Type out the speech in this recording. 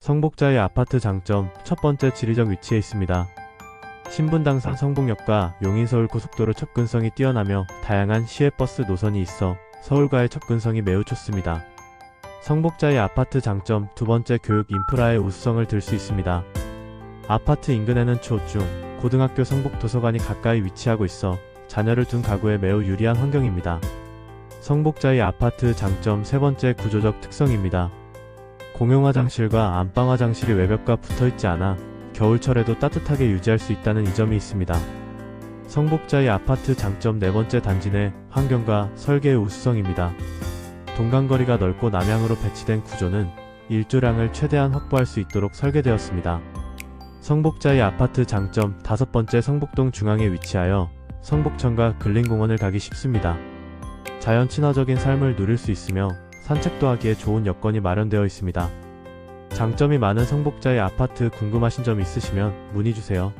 성복자의 아파트 장점 첫 번째 지리적 위치에 있습니다. 신분당산 성북역과 용인서울 고속도로 접근성이 뛰어나며 다양한 시외버스 노선이 있어 서울과의 접근성이 매우 좋습니다. 성복자의 아파트 장점 두 번째 교육 인프라의 우수성을 들 수 있습니다. 아파트 인근에는 초, 중, 고등학교 성북 도서관이 가까이 위치하고 있어 자녀를 둔 가구에 매우 유리한 환경입니다. 성복자의 아파트 장점 세 번째 구조적 특성입니다. 공용 화장실과 안방 화장실이 외벽과 붙어 있지 않아 겨울철에도 따뜻하게 유지할 수 있다는 이점이 있습니다. 성복자의 아파트 장점 네 번째 단지 내 환경과 설계의 우수성입니다. 동간거리가 넓고 남향으로 배치된 구조는 일조량을 최대한 확보할 수 있도록 설계되었습니다. 성복자의 아파트 장점 다섯 번째 성북동 중앙에 위치하여 성북천과 근린공원을 가기 쉽습니다. 자연 친화적인 삶을 누릴 수 있으며 산책도 하기에 좋은 여건이 마련되어 있습니다. 장점이 많은 성복자의 아파트 궁금하신 점 있으시면 문의 주세요.